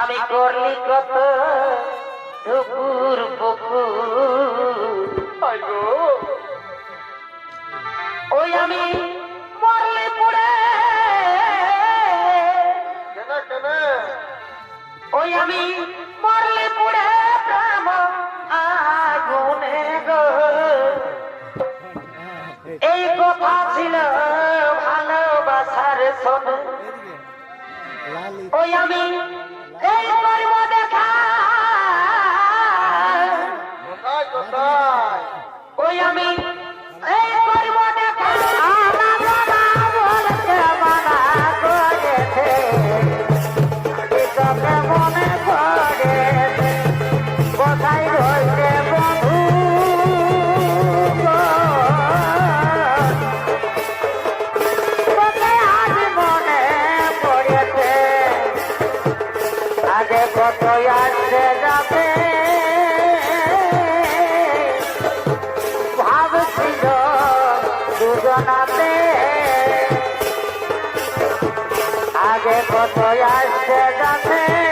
আমি করলি কত ঢুকুর পুকুর। ওই আমি মরলে পুরে ওই আমি মরলি পুরে প্রেম আগুনে গো। এই কথা ছিল ভালোবাসার সোনে ওই আমি Everybody জীবনে কত আসছে যাবে? ভাবছিল দুজনাতে। আগে কত আসছে যাবে?